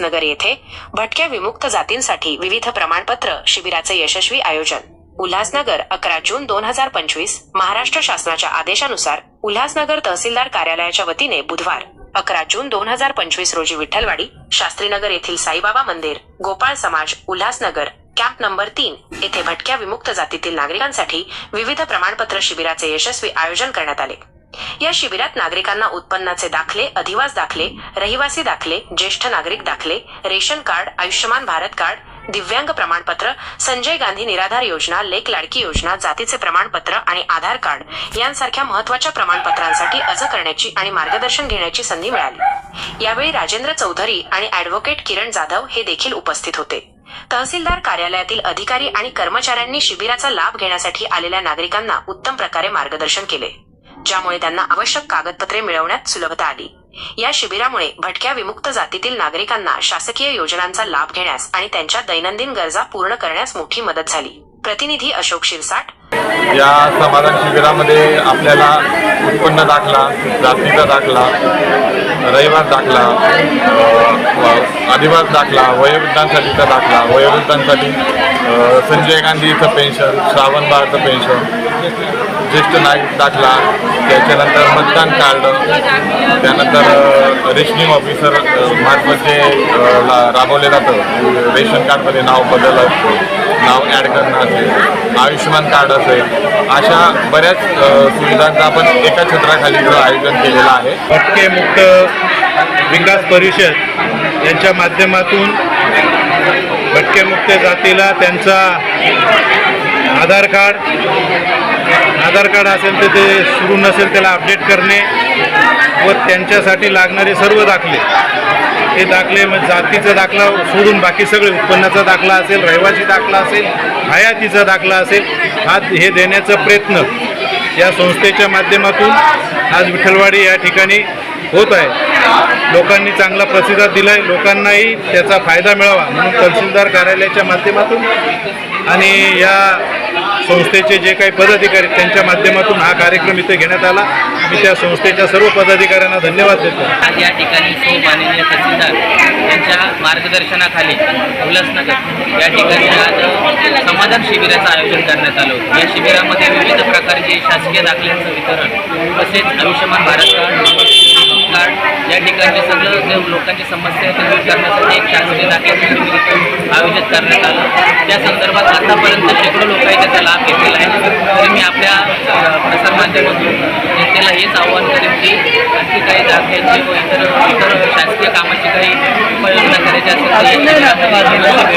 उल्हासनगर येथे भटक्या विमुक्त जातींसाठी विविध प्रमाणपत्र शिबिराचे यशस्वी आयोजन. उल्हासनगर अकरा जून दोन हजार पंचवीस महाराष्ट्र शासनाच्या आदेशानुसार उल्हासनगर तहसीलदार कार्यालयाच्या वतीने बुधवार अकरा जून दोन हजार पंचवीस रोजी विठ्ठलवाडी शास्त्रीनगर येथील साईबाबा मंदिर गोपाळ समाज उल्हासनगर कॅम्प नंबर तीन येथे भटक्या विमुक्त जातीतील नागरिकांसाठी विविध प्रमाणपत्र शिबिराचे यशस्वी आयोजन करण्यात आले. या शिबिरात नागरिकांना उत्पन्नाचे दाखले अधिवास दाखले रहिवासी दाखले ज्येष्ठ नागरिक दाखले ration card Ayushman Bharat card दिव्यांग प्रमाणपत्र संजय गांधी निराधार योजना लेक लाडकी योजना जातीचे प्रमाणपत्र आणि आधार कार्ड यांसारख्या महत्त्वाच्या प्रमाणपत्रांसाठी अर्ज करण्याची आणि मार्गदर्शन घेण्याची संधी मिळाली. यावेळी राजेंद्र चौधरी आणि अॅडव्होकेट किरण जाधव हे देखील उपस्थित होते. तहसीलदार कार्यालयातील अधिकारी आणि कर्मचाऱ्यांनी शिबिराचा लाभ घेण्यासाठी आलेल्या नागरिकांना उत्तम प्रकारे मार्गदर्शन केले. ज्यामुळे त्यांना आवश्यक कागदपत्रे मिळवण्यात सुलभता आली. या शिबिरामुळे भटक्या विमुक्त जातीतील नागरिकांना शासकीय योजनांचा लाभ घेण्यास आणि त्यांच्या दैनंदिन गरजा पूर्ण करण्यास मोठी मदत झाली. प्रतिनिधी अशोक शिरसाट. या समाधान शिबिरामध्ये आपल्याला उत्पन्न दाखला जातीचा दाखला रहिवास दाखला आदिवास दाखला वयोवृद्धांसाठीचा दाखला वयोवृद्धांसाठी संजय गांधीचं पेन्शन श्रावण बाळचं पेन्शन ज्येष्ठ नागरिक दाखला त्याच्यानंतर मतदान कार्ड त्यानंतर रेशनिंग ऑफिसर मार्फत जे राबवले जातं. रेशन कार्डमध्ये नाव बदल असतो नाव ॲड करणं असेल आयुष्यमान कार्ड असेल अशा बऱ्याच सुविधांचं आपण एका छत्राखाली आयोजन केलेलं आहे. भटके मुक्त विकास परिषद यांच्या माध्यमातून भटके मुक्त जातीला त्यांचा आधार कार्ड. आधार कार्ड असेल तर ते सुरू नसेल त्याला अपडेट करणे व त्यांच्यासाठी लागणारे सर्व दाखले. हे दाखले मग जातीचा दाखला सोडून बाकी सगळे उत्पन्नाचा दाखला असेल रहिवासी दाखला असेल हयातीचा दाखला असेल हा हे देण्याचा प्रयत्न या संस्थेच्या माध्यमातून आज विठ्ठलवाडी या ठिकाणी होत आहे. लोकांनी चांगला प्रतिसाद दिला आहे लोकांनाही त्याचा फायदा मिळावा म्हणून तहसीलदार कार्यालयाच्या माध्यमातून आणि या संस्थेचे जे काही पदाधिकारी आहेत, त्यांच्या माध्यमातून हा कार्यक्रम इथे घेण्यात आला. मी त्या संस्थेच्या सर्व पदाधिकाऱ्यांना धन्यवाद देतो. आज या ठिकाणी सो माननीय तहसीलदार यांच्या मार्गदर्शनाखाली उल्हासनगर या ठिकाणी आज समाधान शिबिराचं आयोजन करण्यात आलं होतं. या शिबिरामध्ये विविध प्रकारचे शासकीय दाखल्यांचं वितरण तसेच आयुष्यमान भारत कार्ड या ठिकाणी सगळं जे लोकांची समस्या आहे ते दूर करण्यासाठी एक शासकीय दाखल्याचं आयोजित करण्यात आलं. त्या संदर्भात आतापर्यंत शेकडो लोकांनी त्याचा लाभ घेतलेला आहे तरी मी आपल्या प्रसारमाध्यमातून जनतेला हेच आव्हान करेन की आणखी काही दाखल्यांची व इतर इतर शासकीय कामाची काही उपाययोजना करायची असेल तर